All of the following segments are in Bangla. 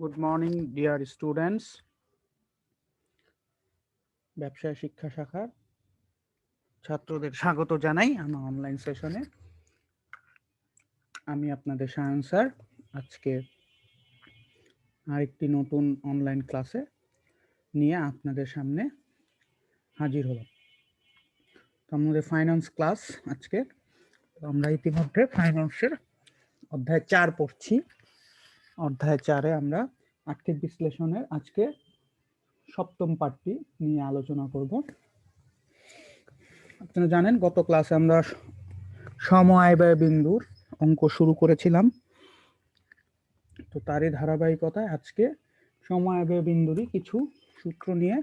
গুড মর্নিং ডিয়ার স্টুডেন্টস ব্যবসায় শিক্ষা শাখার ছাত্রদের স্বাগত জানাই আমার অনলাইন সেশনে আমি আপনাদের সায়ন স্যার। আজকে আরেকটি নতুন অনলাইন ক্লাসে নিয়ে আপনাদের সামনে হাজির হলাম। তো আমাদের ফাইন্যান্স ক্লাস আজকে। তো আমরা ইতিমধ্যে ফাইন্যান্সের অধ্যায় চার পড়ছি। অধ্যায় চারে আমরা আর্থিক বিশ্লেষণের আজকে সপ্তম পাঠটি নিয়ে আলোচনা করব। আপনারা জানেন, গত ক্লাসে আমরা সম আয় ব্যয় বিন্দুর অঙ্ক শুরু করেছিলাম। তো তারই ধারাবাহিকতায় আজকে সম আয় ব্যয় বিন্দুরই কিছু সূত্র নিয়ে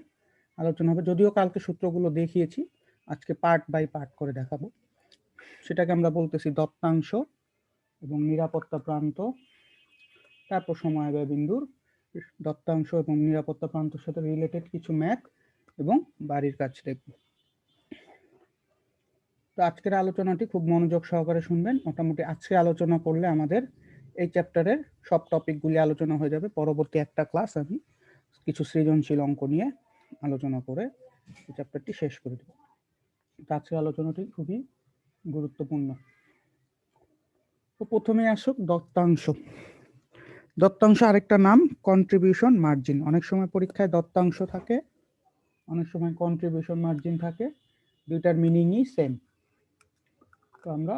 আলোচনা হবে। যদিও কালকে সূত্রগুলো দেখিয়েছি, আজকে পার্ট বাই পার্ট করে দেখাবো। সেটাকে আমরা বলতেছি দত্তাংশ এবং নিরাপত্তা প্রান্ত তারপর সময় ব্যয় বিন্দুর দত্তাংশ এবং নিরাপত্তা প্রান্তর সাথে রিলেটেড কিছু ম্যাথ এবং বাড়ির কাজ দেখব। তো আজকের আলোচনাটি খুব মনোযোগ সহকারে শুনবেন। মোটামুটি আজকে আলোচনা করলে আমাদের এই চ্যাপ্টারের সব টপিকগুলি আলোচনা হয়ে যাবে। পরবর্তী একটা ক্লাস আমি কিছু সৃজনশীল অঙ্ক নিয়ে আলোচনা করে এই চ্যাপ্টারটি শেষ করে দেব। তো আজকের আলোচনাটি খুবই গুরুত্বপূর্ণ। তো প্রথমে আসুক দত্তাংশ। দত্তাংশ আরেকটা নাম কন্ট্রিবিউশন মার্জিন অনেক সময় পরীক্ষায় দত্তাংশ থাকে, অনেক সময় কন্ট্রিবিউশন মার্জিন থাকে, দুইটার মিনিংই সেম তো আমরা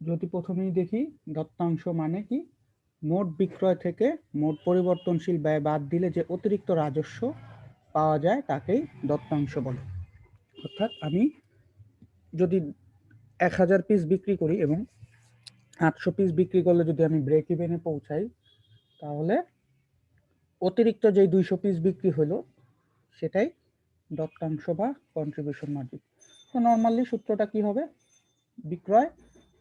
যদি প্রথমেই দেখি, দত্তাংশ মানে কি? মোট বিক্রয় থেকে মোট পরিবর্তনশীল ব্যয় বাদ দিলে যে অতিরিক্ত রাজস্ব পাওয়া যায়, তাকেই দত্তাংশ বলে। অর্থাৎ আমি যদি এক হাজার পিস বিক্রি করি এবং আটশো পিস বিক্রি করলে যদি আমি ব্রেক ইভেনে পৌঁছাই, তাহলে অতিরিক্ত যে দুইশো পিস বিক্রি হলো, সেটাই দত্তাংশ বা কন্ট্রিবিউশন মার্জিন তো নর্মালি সূত্রটা কি হবে? বিক্রয়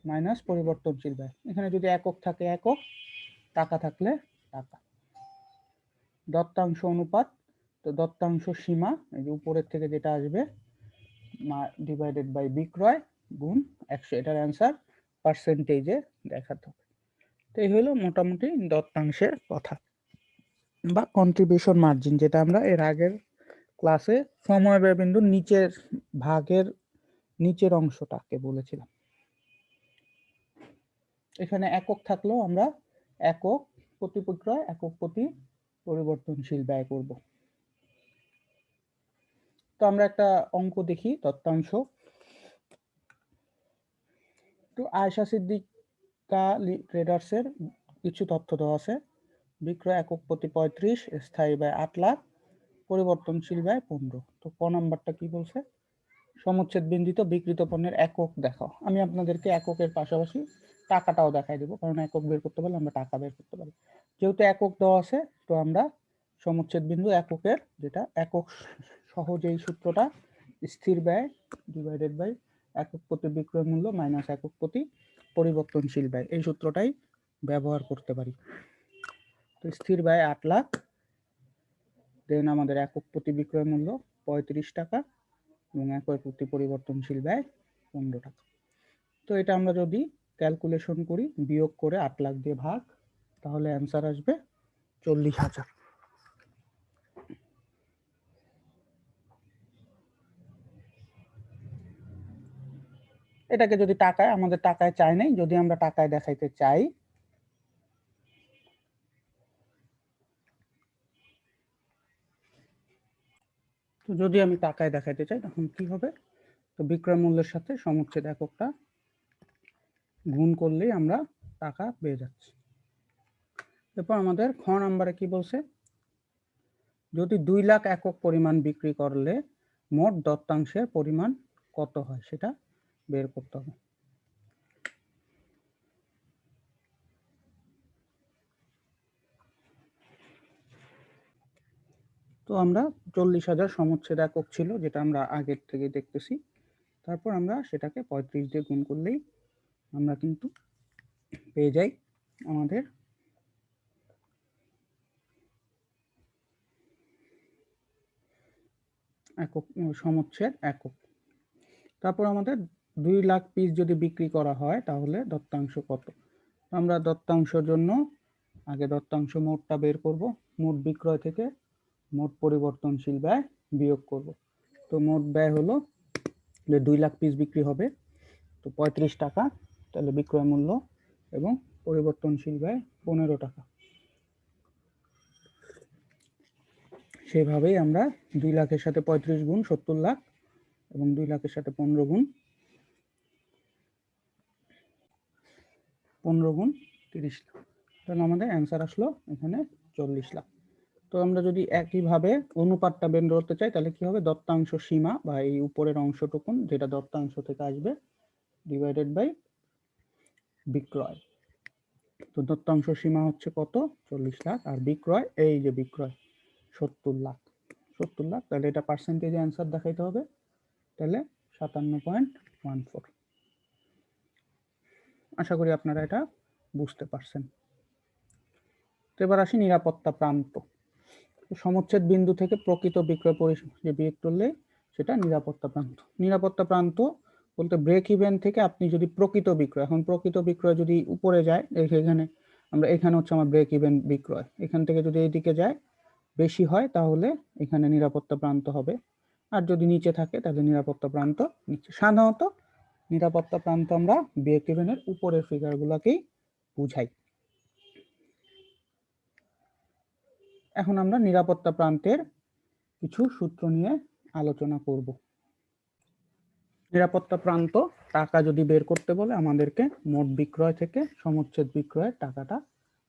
মাইনাস পরিবর্তনশীল ব্যয়। এখানে যদি একক থাকে একক, টাকা থাকলে টাকা। দত্তাংশ অনুপাত, তো দত্তাংশ সীমা, এই যে উপরের থেকে যেটা আসবে ডিভাইডেড বাই বিক্রয় গুণ একশো, এটার অ্যান্সার পার্সেন্টেজে দেখাতে হবে। তো এই হলো মোটামুটি দত্তাংশের কথা। বা কন্ট্রিবিউশন মার্জিন যেটা আমরা এর আগের ক্লাসে সময় ব্যয় বিন্দুর নিচের ভাগের নিচের অংশটাকে বলেছিলাম। এখানে একক থাকলেও আমরা একক প্রতি একক প্রতি পরিবর্তনশীল ব্যয় করব। তো আমরা একটা অঙ্ক দেখি, দত্তাংশ। তো আয়সা সিদ্দিকা ট্রেডার্সের কিছু তথ্য দেওয়া আছে। বিক্রয় একক প্রতি পঁয়ত্রিশ, স্থায়ী ব্যয় আট লাখ, পরিবর্তনশীল ব্যয় পনেরো। তো ক নাম্বারটা কি বলছে? সমচ্ছেদ বিন্দিত বিকৃত পণ্যের একক দেখাও। আমি আপনাদেরকে এককের পাশাপাশি টাকাটাও দেখাই দেবো, কারণ একক বের করতে পারলে আমরা টাকা বের করতে পারি। যেহেতু একক দেওয়া আছে, তো আমরা সমচ্ছেদ বিন্দু এককের, যেটা একক সহ যেই সূত্রটা স্থির ব্যয় ডিভাইডেড বাই একক প্রতি বিক্রয় মূল্য মাইনাস একক প্রতি পরিবর্তনশীল ব্যয়। এই সূত্রটাই ব্যবহার করতে পারি। তো স্থির ব্যয় আট লাখ দেন আমাদের একক প্রতি বিক্রয় মূল্য পঁয়ত্রিশ টাকা এবং একক প্রতি পরিবর্তনশীল ব্যয় পনেরো টাকা। তো এটা আমরা যদি ক্যালকুলেশন করি, বিয়োগ করে আট লাখ দিয়ে ভাগ, তাহলে অ্যান্সার আসবে চল্লিশ হাজার। এটাকে যদি টাকায়, আমাদের টাকায় চাই নাই, যদি আমরা টাকায় দেখাইতে চাই, তো যদি আমি টাকায় দেখাইতে চাই, তখন কি হবে? তো বিক্রয় মূল্যের সাথে সমচ্ছেদ এককটা গুণ করলেই আমরা টাকা পেয়ে যাচ্ছি। এরপর আমাদের খ নাম্বারে কি বলছে? যদি দুই লাখ একক পরিমাণ বিক্রি করলে মোট দত্তাংশের পরিমাণ কত হয়? সেটা বের করতে হবে। তো আমরা চল্লিশ হাজার সমচ্ছেদ একক ছিল, যেটা আমরা আগের থেকে দেখতেছি। তারপর আমরা সেটাকে পঁয়ত্রিশ দিয়ে গুণ করলেই আমরা কিন্তু পেয়ে যাই আমাদের একক, সমচ্ছেদ একক। তারপর আমাদের দুই লাখ পিস যদি বিক্রি করা হয়, তাহলে দত্তাংশ কত? আমরা দত্তাংশের জন্য আগে দত্তাংশ মোটটা বের করব, মোট বিক্রয় থেকে মোট পরিবর্তনশীল ব্যয় বিয়োগ করব। তো মোট ব্যয় হলো যে দুই লাখ পিস বিক্রি হবে, তো পঁয়ত্রিশ টাকা, তাহলে বিক্রয় মূল্য এবং পরিবর্তনশীল ব্যয় পনেরো টাকা। সেভাবেই আমরা দুই লাখের সাথে পঁয়ত্রিশ গুণ সত্তর লাখ এবং দুই লাখের সাথে পনেরো গুণ পনেরো গুণ তিরিশ লাখ। তাহলে আমাদের অ্যান্সার আসলো এখানে চল্লিশ লাখ। তো আমরা যদি একইভাবে অনুপাতটা বের করতে চাই, তাহলে কি হবে? দত্তাংশ সীমা বা এই উপরের অংশটুকুন, যেটা দত্তাংশ থেকে আসবে ডিভাইডেড বাই বিক্রয়। তো দত্তাংশ সীমা হচ্ছে কত? চল্লিশ লাখ। আর বিক্রয়, এই যে বিক্রয়, সত্তর লাখ। সত্তর লাখ, তাহলে এটা পার্সেন্টেজে অ্যান্সার দেখাইতে হবে। তাহলে সাতান্ন পয়েন্ট ওয়ান ফোর আশা করি আপনারা এটা বুঝতে পারছেন। তো এবার আসি নিরাপত্তা প্রান্ত। সমচ্ছেদ বিন্দু থেকে প্রকৃত বিক্রয় পরিসীমা যে বিয়োগ করলে সেটা নিরাপত্তা প্রান্ত। নিরাপত্তা প্রান্ত বলতে ব্রেক ইভেন থেকে আপনি যদি প্রকৃত বিক্রয় এখন প্রকৃত বিক্রয় যদি উপরে যায় এখানে আমরা এখানে হচ্ছে আমার ব্রেক ইভেন বিক্রয়। এখান থেকে যদি এইদিকে যায়, বেশি হয়, তাহলে এখানে নিরাপত্তা প্রান্ত হবে। আর যদি নিচে থাকে, তাহলে নিরাপত্তা প্রান্ত নিচে। সাধারণত নিরাপত্তা প্রান্ত আমরা ব্রেক ইভেনের উপরের ফিগারগুলোকেই বুঝাই। এখন আমরা নিরাপত্তা প্রান্তের কিছু সূত্র নিয়ে আলোচনা করব। নিরাপত্তা প্রান্ত টাকা যদি বের করতে বলে, আমাদেরকে মোট বিক্রয় থেকে সমচ্ছেদ বিক্রয়ের টাকাটা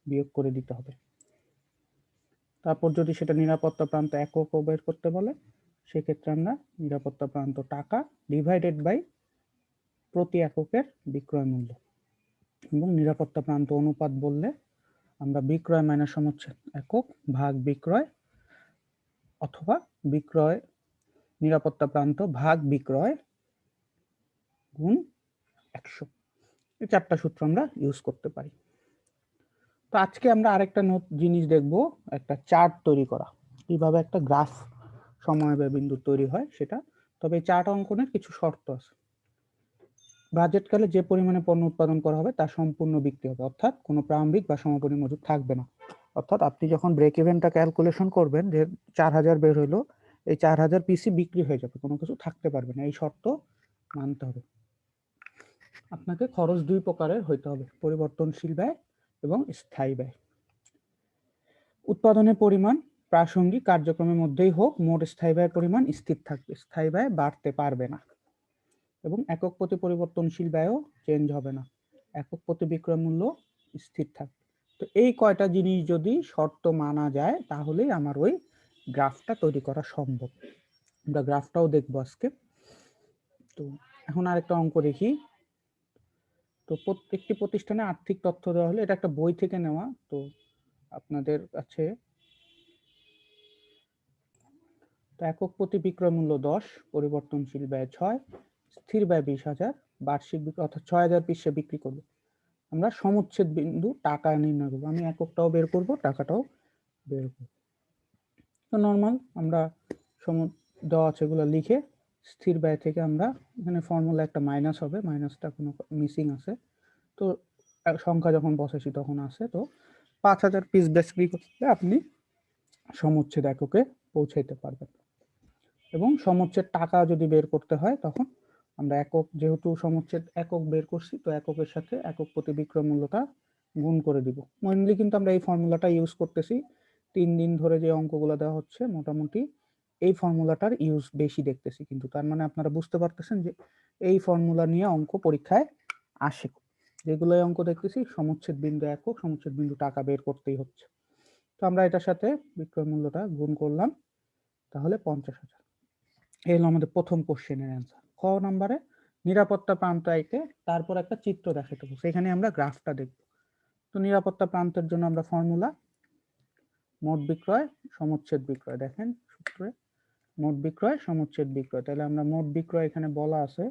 বিয়োগ করে দিতে হবে। তারপর যদি সেটা নিরাপত্তা প্রান্ত একক বের করতে বলে, সেক্ষেত্রে আমরা নিরাপত্তা প্রান্ত টাকা ডিভাইডেড বাই প্রতি এককের বিক্রয় মূল্য এবং নিরাপত্তা প্রান্ত অনুপাত বললে আমরা বিক্রয় মাইনাস সমচ্ছেদ একক ভাগ বিক্রয় অথবা বিক্রয় নিরাপত্তা প্রান্ত ভাগ বিক্রয় গুণ একশো। এই চারটা সূত্র আমরা ইউজ করতে পারি। তো আজকে আমরা আরেকটা জিনিস দেখব, একটা চার্ট তৈরি করা। কীভাবে একটা গ্রাফ সময় বিন্দু তৈরি হয় সেটা, তবে চার্ট অঙ্কনের কিছু শর্ত আছে। বাজেটকালে যে পরিমাণে পণ্য উৎপাদন করা হবে, তা সম্পূর্ণ বিক্রি হবে। অর্থাৎ কোনো প্রারম্ভিক বা সমাপনী মজুদ থাকবে না। অর্থাৎ আপনি যখন ব্রেক ইভেনটা ক্যালকুলেশন করবেন যে চার হাজার বের হইল, এই চার হাজার পিসি বিক্রি হয়ে যাবে, কোনো কিছু থাকতে পারবে না। এই শর্ত মানতে হবে। আপনাকে খরচ দুই প্রকারের হইতে হবে, পরিবর্তনশীল ব্যয় এবং স্থায়ী ব্যয়। উৎপাদনের পরিমাণ প্রাসঙ্গিক কার্যক্রমের মধ্যেই হোক, মোট স্থায়ী ব্যয়ের পরিমাণ স্থির থাকবে। স্থায়ী ব্যয় বাড়তে পারবে না। এবং একক প্রতি পরিবর্তনশীল ব্যয়ও চেঞ্জ হবে না। একক প্রতি বিক্রয় মূল্য স্থির থাকবে তো এই কয়টা জিনিস যদি শর্ত মানা যায়, তাহলেই আমার ওই গ্রাফটা তৈরি করা সম্ভব। আমরা গ্রাফটাও দেখব আজকে। তো এখন আরেকটা অঙ্ক দেখি। তো প্রত্যেকটি প্রতিষ্ঠানে আর্থিক তথ্য দেওয়া হলে, এটা একটা বই থেকে নেওয়া। তো আপনাদের কাছে তো একক প্রতি বিক্রয় মূল্য দশ, পরিবর্তনশীল ব্যয় ছয় স্থির ব্যয় বিশ হাজার, বার্ষিক বিক্রি অর্থাৎ ছয় হাজার পিসে বিক্রি করব। আমরা সমুচ্ছেদ বিন্দু টাকা নির্ণয় করব। আমি এককটাও বের করব, টাকাটাও বের করব। তো নর্মাল আমরা সম, দেওয়া আছে এগুলো লিখে স্থির ব্যয় থেকে আমরা এখানে ফর্মুলা একটা মাইনাস হবে মাইনাসটা কোনো মিসিং আছে। তো সংখ্যা যখন বসেছি তখন আসে, তো পাঁচ হাজার পিস বিক্রি করতে আপনি সমুচ্ছেদ এককে পৌঁছাইতে পারবেন। এবং সমুচ্ছেদ টাকা যদি বের করতে হয়, তখন আমরা একক, যেহেতু সমুচ্ছেদ একক বের করছি, তো এককের সাথে একক প্রতি বিক্রয় মূল্যটা গুণ করে দিব। মেনলি কিন্তু আমরা এই ফর্মুলাটা ইউজ করতেছি। তিন দিন ধরে যে অঙ্কগুলো দেওয়া হচ্ছে, মোটামুটি এই ফর্মুলাটার ইউজ বেশি দেখতেছি কিন্তু। তার মানে আপনারা বুঝতে পারতেছেন যে এই ফর্মুলা নিয়ে অঙ্ক পরীক্ষায় আসে। যেগুলো অঙ্ক দেখতেছি, সমুচ্ছেদ বিন্দু একক, সমুচ্ছেদ বিন্দু টাকা বের করতেই হচ্ছে। তো আমরা এটার সাথে বিক্রয় মূল্যটা গুণ করলাম, তাহলে পঞ্চাশ হাজার। এই হলো আমাদের প্রথম কোশ্চেনের অ্যান্সার খ নম্বরে নিরাপত্তা প্রান্ত আইতে তারপর একটা চিত্র দেখাতে হবে সেখানে আমরা গ্রাফটা দেখব। তো নিরাপত্তা প্রান্তের জন্য আমরা ফর্মুলা মোট বিক্রয়, সমুচ্ছেদ বিক্রয়। দেখেন সূত্রে, মোট বিক্রয়, সমুচ্ছেদ বিক্রয়। তাহলে আমরা মোট বিক্রয় এখানে বলা আছে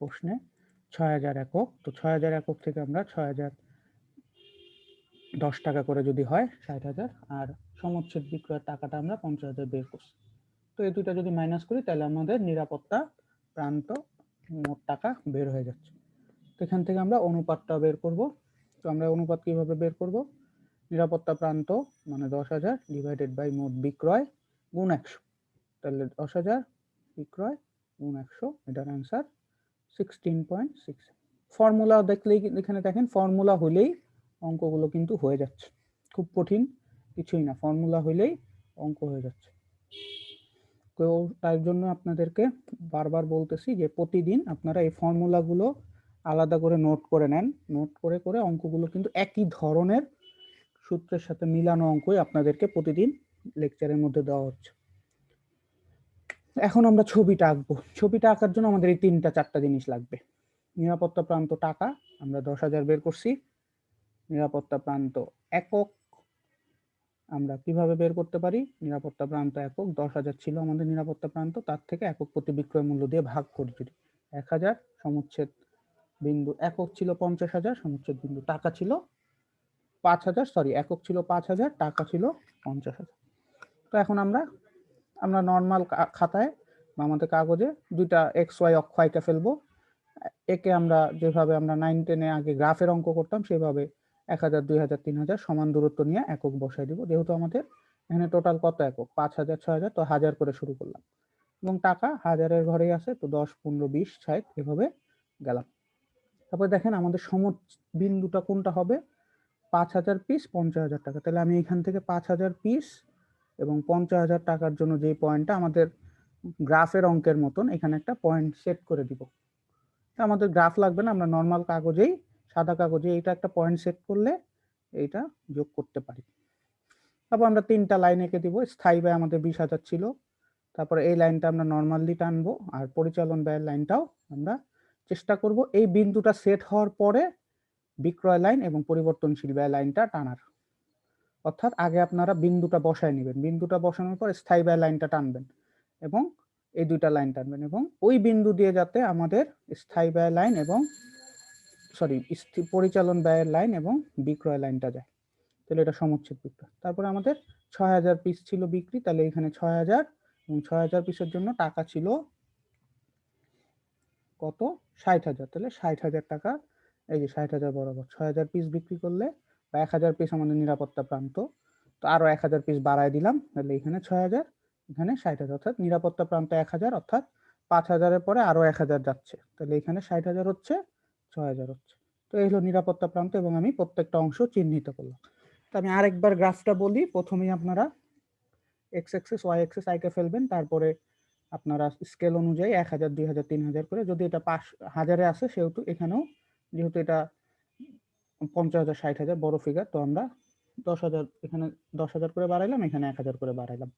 প্রশ্নে ছয় হাজার একক। তো ছয় হাজার একক থেকে আমরা ছয় হাজার দশ টাকা করে যদি হয়, ষাট হাজার। আর সমচ্ছেদ বিক্রয়ের টাকাটা আমরা পঞ্চাশ হাজার বের করছি। তো এই দুইটা যদি মাইনাস করি, তাহলে আমাদের নিরাপত্তা প্রান্ত মোট টাকা বের হয়ে যাচ্ছে। তো এখান থেকে আমরা অনুপাতটা বের করব। তো আমরা অনুপাত কীভাবে বের করব? নিরাপত্তা প্রান্ত মানে দশ হাজার ডিভাইডেড বাই মোট বিক্রয় গুণ একশো। তাহলে দশ হাজার বিক্রয় গুণ একশো, এটার answer sixteen point six formula দেখলেই, এখানে দেখেন ফর্মুলা হলেই অঙ্কগুলো কিন্তু হয়ে যাচ্ছে। খুব কঠিন, কিছুই না। ফর্মুলা হলেই অঙ্ক হয়ে যাচ্ছে। তো তার জন্য আপনাদেরকে বারবার বলতেছি যে প্রতিদিন আপনারা এই ফর্মুলাগুলো আলাদা করে নোট করে নেন। নোট করে করে অঙ্কগুলো কিন্তু একই ধরনের সূত্রের সাথে মিলানো অঙ্কই আপনাদেরকে প্রতিদিন লেকচারের মধ্যে দেওয়া হচ্ছে। এখন আমরা ছবিটা আঁকবো। ছবিটা আঁকার জন্য আমাদের এই তিনটা, চারটা জিনিস লাগবে। নিরাপত্তা প্রান্ত টাকা, আমরা দশ হাজার বের করছি। নিরাপত্তা প্রান্ত একক। আমরা কীভাবে বের করতে পারি? নিরাপত্তা প্রান্ত একক। দশ হাজার ছিল আমাদের নিরাপত্তা প্রান্ত, তার থেকে একক প্রতি বিক্রয় মূল্য দিয়ে ভাগ করি এক হাজার সমুচ্ছেদ বিন্দু, একক ছিল পঞ্চাশ হাজার, সমুচ্ছেদ বিন্দু টাকা ছিল পাঁচ হাজার সরি একক ছিল পাঁচ হাজার, টাকা ছিল পঞ্চাশ হাজার। তো এখন আমরা আমরা নর্মাল খাতায় বা আমাদের কাগজে দুইটা এক্স ওয়াই অক্ষ এঁকে ফেলব। একে আমরা যেভাবে আমরা নাইন টেনে আগে গ্রাফের অঙ্ক করতাম, সেভাবে এক হাজার, দুই হাজার, তিন হাজার সমান দূরত্ব নিয়ে একক বসাই দিব। যেহেতু আমাদের এখানে টোটাল কত একক? পাঁচ হাজার, ছয় হাজার, তো হাজার করে শুরু করলাম। এবং টাকা হাজারের ঘরেই আছে, তো দশ, পনেরো, বিশ, ষাট এভাবে গেলাম। তারপরে দেখেন আমাদের সম বিন্দুটা কোনটা হবে? পাঁচ হাজার পিস পঞ্চাশ হাজার টাকা। তাহলে আমি এখান থেকে পাঁচ হাজার পিস এবং পঞ্চাশ হাজার টাকার জন্য যে পয়েন্টটা আমাদের গ্রাফের অঙ্কের মতন এখানে একটা পয়েন্ট সেট করে দিব। আমাদের গ্রাফ লাগবে না, আমরা নর্মাল কাগজেই সাদা কাগজে এইটা একটা পয়েন্ট সেট করলে এইটা যোগ করতে পারি। তারপর আমরা তিনটা লাইন এঁকে দিব। স্থায়ী ব্যয় আমাদের বিশ হাজার ছিল। তারপরে এই লাইনটা আমরা নর্মালি টানবো আর পরিচালন ব্যয়ের লাইনটাও আমরা চেষ্টা করব। এই বিন্দুটা সেট হওয়ার পরে বিক্রয় লাইন এবং পরিবর্তনশীল ব্যয় লাইনটা টানার। অর্থাৎ আগে আপনারা বিন্দুটা বসায় নেবেন। বিন্দুটা বসানোর পর স্থায়ী ব্যয় লাইনটা টানবেন এবং এই দুইটা লাইন টানবেন এবং ওই বিন্দু দিয়ে যাতে আমাদের স্থায়ী ব্যয় লাইন এবং সরি পরিচালন ব্যয়ের লাইন এবং বিক্রয় লাইনটা যায়। তাহলে এটা সমচ্ছেদ বিক্রয়। তারপরে আমাদের ছয় হাজার পিস ছিল বিক্রি, তাহলে এখানে ছয় হাজার এবং ছয় হাজার পিসের জন্য টাকা ছিল কত? ষাট হাজার। তাহলে ষাট হাজার টাকা, এই যে ষাট হাজার বরাবর। ছয় হাজার পিস বিক্রি করলে বা এক হাজার পিস আমাদের নিরাপত্তা প্রান্ত। তো আরও এক হাজার পিস বাড়ায় দিলাম, তাহলে এখানে ছয় হাজার, এখানে ষাট হাজার। অর্থাৎ নিরাপত্তা প্রান্ত এক হাজার, অর্থাৎ পাঁচ হাজারের পরে আরও এক হাজার যাচ্ছে। তাহলে এখানে ষাট হাজার হচ্ছে ছয় হাজার হচ্ছে। তো এই হলো নিরাপত্তা প্রান্ত এবং আমি প্রত্যেকটা অংশ চিহ্নিত করলাম। তো আমি আরেকবার গ্রাফটা বলি, প্রথমেই আপনারা এক্স এক্সেস ওয়াই এক্সেস আইকে ফেলবেন, তারপরে আপনারা স্কেল অনুযায়ী এক হাজার, দুই হাজার, তিন হাজার করে, যদি এটা পাঁচ হাজারে আসে, সেহেতু এখানেও যেহেতু এটা পঞ্চাশ হাজার, ষাট হাজার, বড় ফিগার তো আমরা দশ হাজার, এখানে দশ হাজার করে বাড়াইলাম, এখানে এক হাজার করে বাড়াইলাম।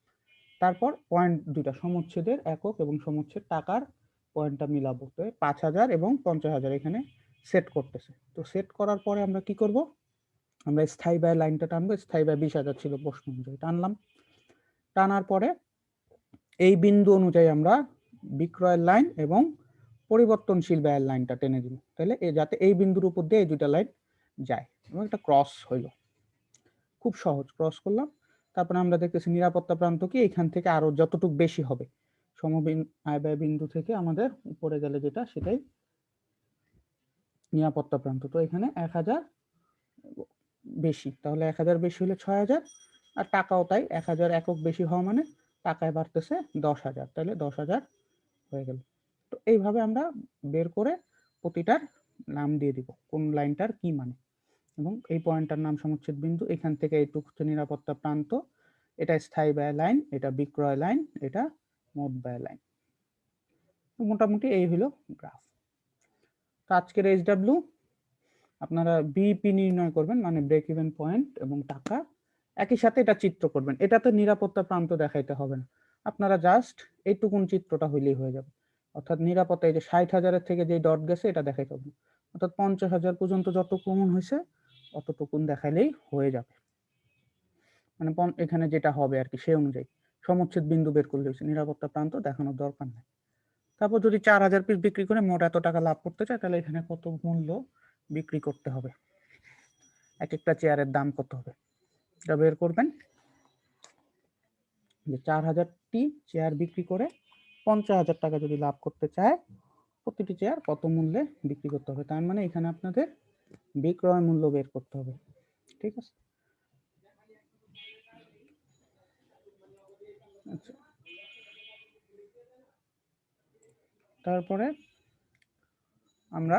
তারপর পয়েন্ট দুইটা, সমুচ্ছেদের একক এবং সমুচ্ছেদ টাকার পয়েন্টটা মিলাবো। তো পাঁচ হাজার এবং পঞ্চাশ হাজার এখানে সেট করতেছে। তো সেট করার পরে আমরা কি করব? আমরা স্থায়ী ব্যয় লাইনটা টানবো, স্থায়ী ব্যয় বিশ হাজার ছিল প্রশ্ন অনুযায়ী টানলাম। টানার পরে এই বিন্দু অনুযায়ী আমরা বিক্রয়ের লাইন এবং পরিবর্তনশীল ব্যয়ের লাইনটা টেনে দিব। তাহলে যাতে এই বিন্দুর উপর দিয়ে এই দুইটা লাইন যায় এবং একটা ক্রস হইল। খুব সহজ ক্রস করলাম। তারপরে আমরা দেখতেছি নিরাপত্তা প্রান্ত কি? এখান থেকে আরও যতটুকু বেশি হবে। সমবিন, আয় ব্যয় বিন্দু থেকে আমাদের উপরে গেলে যেটা সেটাই নিরাপত্তা প্রান্ত। তো এখানে এক হাজার বেশি। তাহলে এক হাজার বেশি হলে ছয় হাজার, আর টাকাও তাই। এক হাজার একক বেশি হওয়া মানে টাকায় বাড়তেছে দশ হাজার। তাহলে দশ হাজার হয়ে গেল। তো এইভাবে আমরা বের করে প্রতিটার নাম দিয়ে দিব, কোন লাইনটার কি মানে। এবং এই পয়েন্টটার নাম সমুচ্ছেদ বিন্দু, এখান থেকে এইটুকু হচ্ছে নিরাপত্তা প্রান্ত। এটা স্থায়ী ব্যয় লাইন, এটা বিক্রয় লাইন, এটা মোট ব্যয় লাইন। মোটামুটি এই হলো গ্রাফ। আজকের এইচ ডাব্লিউ আপনারা বিপি নির্ণয় করবেন মানে ব্রেক ইভেন পয়েন্ট এবং টাকা। একই সাথে এটা চিত্র করবেন। এটাতে নিরাপত্তা প্রান্ত দেখাইতে হবে না। আপনারা জাস্ট এইটুকুন চিত্রটা হইলেই হয়ে যাবে। অর্থাৎ নিরাপত্তা এই যে ষাট হাজারের থেকে যে ডট গেছে, এটা দেখাইতে হবে। অর্থাৎ পঞ্চাশ হাজার পর্যন্ত যত কমন হয়েছে অতটুকুন দেখাইলেই হয়ে যাবে। মানে এখানে যেটা হবে আর কি সেই অনুযায়ী। সমচ্ছেদ বিন্দু বের করলে নিরাপত্তা প্রান্ত দেখানোর দরকার নেই। তারপর যদি চার হাজার পিস বিক্রি করে মোট এত টাকা লাভ করতে চায়, তাহলে এখানে কত মূল্য বিক্রি করতে হবে? এক একটা চেয়ারের দাম কত হবে? এটা বের করবেন। যে চার হাজারটি চেয়ার বিক্রি করে পঞ্চাশ হাজার টাকা যদি লাভ করতে চায়, প্রতিটি চেয়ার কত মূল্যে বিক্রি করতে হবে? তার মানে এখানে আপনাদের বিক্রয় মূল্য বের করতে হবে। ঠিক আছে? আচ্ছা। তারপরে আমরা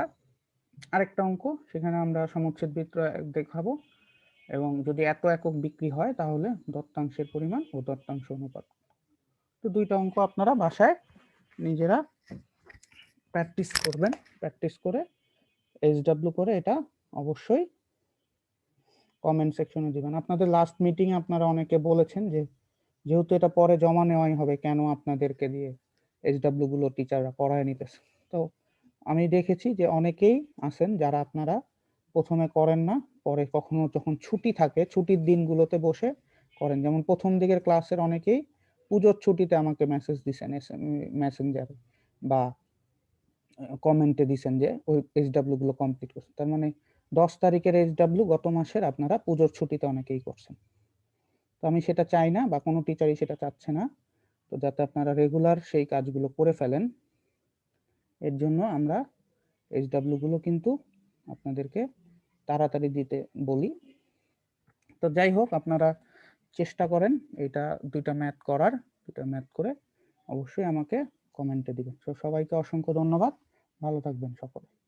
আরেকটা অঙ্ক, সেখানে আমরা সমচ্ছেদ বিক্রয় দেখাবো এবং যদি এত একক বিক্রি হয় তাহলে দত্তাংশের পরিমাণ ও দত্তাংশ অনুপাত। তো দুইটা অঙ্ক আপনারা বাসায় নিজেরা প্র্যাকটিস করবেন। প্র্যাকটিস করে এইচডাব্লিউ করে এটা অবশ্যই কমেন্ট সেকশনে দিবেন। আপনাদের লাস্ট মিটিং আপনারা অনেকে বলেছেন যে, যেহেতু এটা পরে জমা নেওয়াই হবে, কেন আপনাদেরকে দিয়ে? এইচডাব্লিউ গুলো টিচাররা করায় নিতেছে। তো আমি দেখেছি যে অনেকেই আছেন যারা আপনারা প্রথমে করেন না, পরে কখনো যখন ছুটি থাকে, ছুটির দিনগুলোতে বসে করেন। যেমন প্রথম দিকের ক্লাসের অনেকেই পুজোর ছুটিতে আমাকে মেসেজ দিছেন মেসেঞ্জারে বা কমেন্টে দিছেন যে, ওই এইচডাব্লিউ গুলো কমপ্লিট করছেন তার মানে দশ তারিখের এইচডাব্লিউ গত মাসের আপনারা পুজোর ছুটিতে অনেকেই করছেন। তো আমি সেটা চাই না বা কোনো টিচারই সেটা চাচ্ছে না। তো যাতে আপনারা রেগুলার সেই কাজগুলো করে ফেলেন। এর জন্য আমরা এইচডাব্লিউ গুলো কিন্তু আপনাদেরকে তাড়াতাড়ি দিতে বলি। তো যাই হোক, আপনারা চেষ্টা করেন এটা দুইটা ম্যাথ করার। দুইটা ম্যাথ করে অবশ্যই আমাকে কমেন্টে দিবেন। তো সবাইকে অসংখ্য ধন্যবাদ। ভালো থাকবেন সকলে।